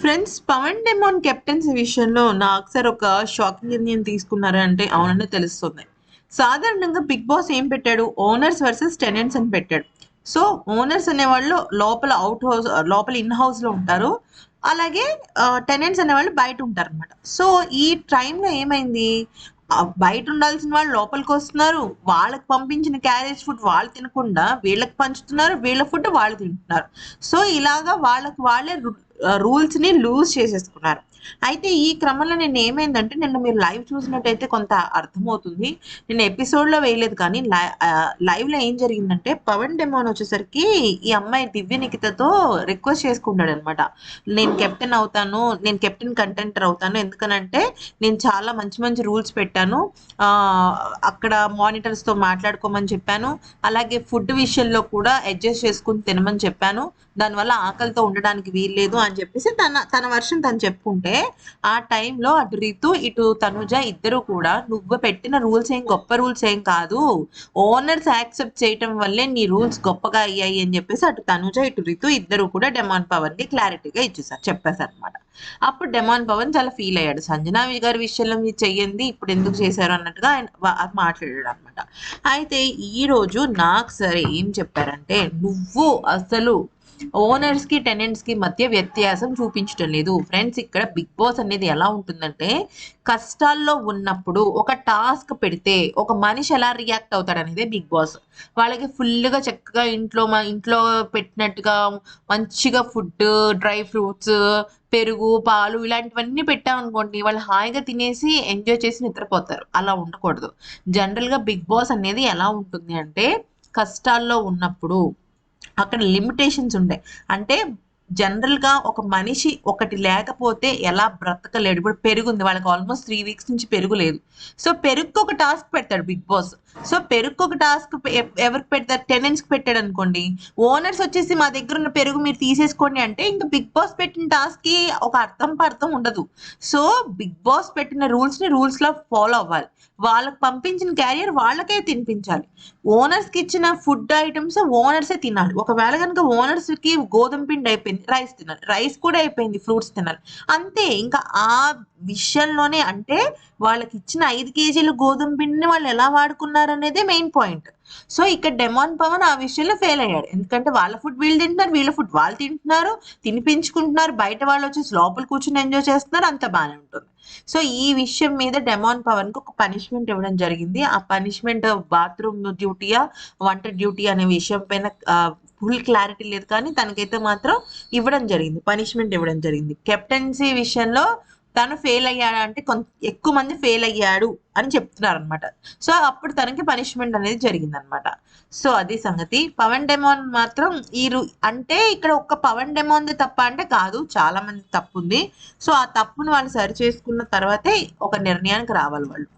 Friends Pawan demon captaincy విషయంలో నాకు ఒకసారి ఒక షాకింగ్ నిర్ణయం తీసుకున్నారా అంటే అవునని తెలుస్తుంది. సాధారణంగా బిగ్ బాస్ ఏం పెట్టాడు? ఓనర్స్ వర్సెస్ టెనెంట్స్ అని పెట్టాడు. సో ఓనర్స్ అనేవాళ్ళు లోపల అవుట్ హౌస్ లోపల ఇన్ హౌస్లో ఉంటారు. అలాగే టెనెంట్స్ అనేవాళ్ళు బయట ఉంటారు అనమాట సో ఈ టైంలో ఏమైంది? బయట ఉండాల్సిన వాళ్ళు లోపలికి వస్తున్నారు. వాళ్ళకి పంపించిన క్యారేజ్ ఫుడ్ వాళ్ళు తినకుండా వీళ్ళకి పంచుతున్నారు. వీళ్ళ ఫుడ్ వాళ్ళు తింటున్నారు. సో ఇలాగా వాళ్ళకి వాళ్ళే రూల్స్ని లూజ్ చేసేసుకున్నారు. అయితే ఈ క్రమంలో నేను ఏమైందంటే నిన్న మీరు లైవ్ చూసినట్టయితే కొంత అర్థమవుతుంది. నేను ఎపిసోడ్లో వేయలేదు కానీ లైవ్లో ఏం జరిగిందంటే పవన్ డెమోన్ వచ్చేసరికి ఈ అమ్మాయి దివ్య నిఖితతో రిక్వెస్ట్ చేసుకున్నాడు అనమాట నేను కెప్టెన్ అవుతాను నేను కెప్టెన్ కంటెంటర్ అవుతాను. ఎందుకనంటే నేను చాలా మంచి మంచి రూల్స్ పెట్టాను. ఆ, అక్కడ మానిటర్స్తో మాట్లాడుకోమని చెప్పాను. అలాగే ఫుడ్ విషయంలో కూడా అడ్జస్ట్ చేసుకుని తినమని చెప్పాను. దానివల్ల ఆకలితో ఉండడానికి వీల్లేదు అని అని చెప్పేసి తన తన వర్షం తను చెప్పుకుంటే ఆ టైంలో అటు రితు ఇటు తనుజ ఇద్దరు కూడా నువ్వు పెట్టిన రూల్స్ ఏం గొప్ప రూల్స్ ఏం కాదు. ఓనర్స్ యాక్సెప్ట్ చేయటం వల్లే నీ రూల్స్ గొప్పగా అయ్యాయి అని చెప్పేసి అటు తనుజ ఇటు రితు ఇద్దరు కూడా డెమాన్ పవన్ని క్లారిటీగా ఇచ్చేసారు చెప్పేశారు అనమాట అప్పుడు డెమాన్ పవన్ చాలా ఫీల్ అయ్యాడు. సంజనా గారి విషయంలో మీరు చెయ్యండి ఇప్పుడు ఎందుకు చేశారు అన్నట్టుగా ఆయన మాట్లాడాడు అనమాట అయితే ఈ రోజు నాకు సరే ఏం చెప్పారంటే నువ్వు అసలు ఓనర్స్కి టెనెంట్స్కి మధ్య వ్యత్యాసం చూపించడం లేదు. ఫ్రెండ్స్ ఇక్కడ బిగ్ బాస్ అనేది ఎలా ఉంటుందంటే కష్టాల్లో ఉన్నప్పుడు ఒక టాస్క్ పెడితే ఒక మనిషి ఎలా రియాక్ట్ అవుతాడు అనేది బిగ్ బాస్ వాళ్ళకి ఫుల్గా చక్కగా ఇంట్లో మా ఇంట్లో పెట్టినట్టుగా మంచిగా ఫుడ్ డ్రై ఫ్రూట్స్ పెరుగు పాలు ఇలాంటివన్నీ పెట్టామనుకోండి వాళ్ళు హాయిగా తినేసి ఎంజాయ్ చేసి నిద్రపోతారు. అలా ఉండకూడదు. జనరల్గా బిగ్ బాస్ అనేది ఎలా ఉంటుంది అంటే కష్టాల్లో ఉన్నప్పుడు అక్కడ లిమిటేషన్స్ ఉండే. అంటే జనరల్గా ఒక మనిషి ఒకటి లేకపోతే ఎలా బ్రతకలేడు. ఇప్పుడు పెరుగుంది. వాళ్ళకి ఆల్మోస్ట్ త్రీ వీక్స్ నుంచి పెరుగు లేదు. సో పెరుగుకు ఒక టాస్క్ పెడతాడు బిగ్ బాస్. సో పెరుగుకు ఒక టాస్క్ ఎవరికి పెడతారు టెనెంట్స్కి పెట్టాడు అనుకోండి. ఓనర్స్ వచ్చేసి మా దగ్గర ఉన్న పెరుగు మీరు తీసేసుకోండి అంటే ఇంకా బిగ్ బాస్ పెట్టిన టాస్క్కి ఒక అర్థం పర్థం ఉండదు. సో బిగ్ బాస్ పెట్టిన రూల్స్ని రూల్స్లో ఫాలో అవ్వాలి. వాళ్ళకి పంపించిన క్యారియర్ వాళ్ళకే తినిపించాలి. ఓనర్స్కి ఇచ్చిన ఫుడ్ ఐటమ్స్ ఓనర్సే తినాలి. ఒకవేళ కనుక ఓనర్స్కి గోధుమ పిండి అయిపోయింది రైస్ తినాలి. రైస్ కూడా అయిపోయింది ఫ్రూట్స్ తినాలి. అంతే ఇంకా ఆ విషయంలోనే అంటే వాళ్ళకి ఇచ్చిన ఐదు కేజీల గోధుమ పిండిని వాళ్ళు ఎలా వాడుకున్నారు అనేది మెయిన్ పాయింట్ సో ఇక్కడ డెమాన్ పవన్ ఆ విషయంలో ఫెయిల్ అయ్యాడు. ఎందుకంటే వాళ్ళ ఫుడ్ వీళ్ళు తింటున్నారు వీళ్ళ ఫుడ్ వాళ్ళు తింటున్నారు తినిపించుకుంటున్నారు బయట వాళ్ళు వచ్చేసి లోపల కూర్చొని ఎంజాయ్ చేస్తున్నారు అంత బాగానే ఉంటుంది. సో ఈ విషయం మీద డెమాన్ పవన్కు ఒక పనిష్మెంట్ ఇవ్వడం జరిగింది. ఆ పనిష్మెంట్ బాత్రూమ్ డ్యూటీయా వంట డ్యూటీ అనే విషయం పైన ఫుల్ క్లారిటీ లేదు కానీ తనకైతే మాత్రం ఇవ్వడం జరిగింది పనిష్మెంట్ ఇవ్వడం జరిగింది. కెప్టెన్సీ విషయంలో తను ఫెయిల్ అయ్యాడు అంటే కొంత ఎక్కువ మంది ఫెయిల్ అయ్యాడు అని చెప్తున్నారు అనమాట సో అప్పుడు తనకి పనిష్మెంట్ అనేది జరిగింది అనమాట సో అది సంగతి. పవన్ డెమోన్ మాత్రం ఈ రు- అంటే ఇక్కడ ఒక్క పవన్ డెమోన్ది తప్ప అంటే కాదు చాలా మంది తప్పు ఉంది సో ఆ తప్పును వాళ్ళు సరి చేసుకున్న తర్వాతే ఒక నిర్ణయానికి రావాలి వాళ్ళు.